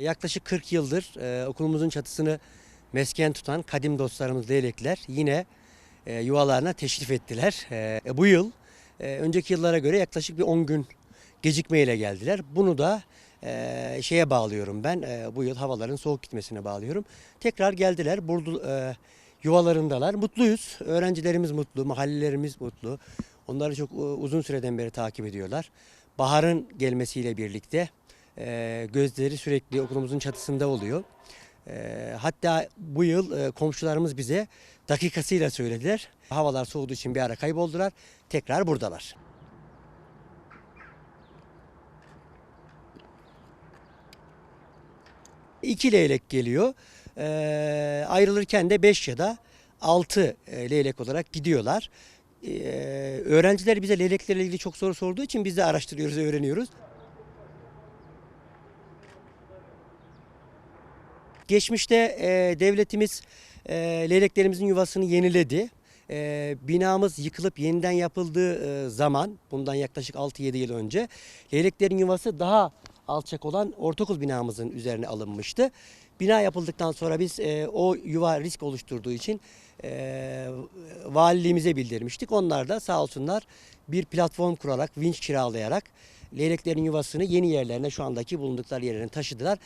Yaklaşık 40 yıldır e, okulumuzun çatısını mesken tutan kadim dostlarımız leylekler yine e, yuvalarına teşrif ettiler. E, bu yıl e, önceki yıllara göre yaklaşık bir 10 gün gecikmeyle geldiler. Bunu da e, şeye bağlıyorum ben. e, bu yıl havaların soğuk gitmesine bağlıyorum. Tekrar geldiler. Burada e, yuvalarındalar. Mutluyuz. Öğrencilerimiz mutlu, mahallelerimiz mutlu. Onları çok e, uzun süreden beri takip ediyorlar. Baharın gelmesiyle birlikte e, gözleri sürekli okulumuzun çatısında oluyor. E, hatta bu yıl e, komşularımız bize dakikasıyla söylediler. Havalar soğuduğu için bir ara kayboldular. Tekrar buradalar. İki leylek geliyor. E, ayrılırken de beş ya da altı e, leylek olarak gidiyorlar. E, öğrenciler bize leyleklerle ilgili çok soru sorduğu için biz de araştırıyoruz, öğreniyoruz. Geçmişte e, devletimiz e, leyleklerimizin yuvasını yeniledi. E, binamız yıkılıp yeniden yapıldığı e, zaman, bundan yaklaşık 6-7 yıl önce, leyleklerin yuvası daha alçak olan ortaokul binamızın üzerine alınmıştı. Bina yapıldıktan sonra biz e, o yuva risk oluşturduğu için e, valiliğimize bildirmiştik. Onlar da sağ olsunlar bir platform kurarak, vinç kiralayarak leyleklerin yuvasını yeni yerlerine şu andaki bulundukları yerlerine taşıdılar.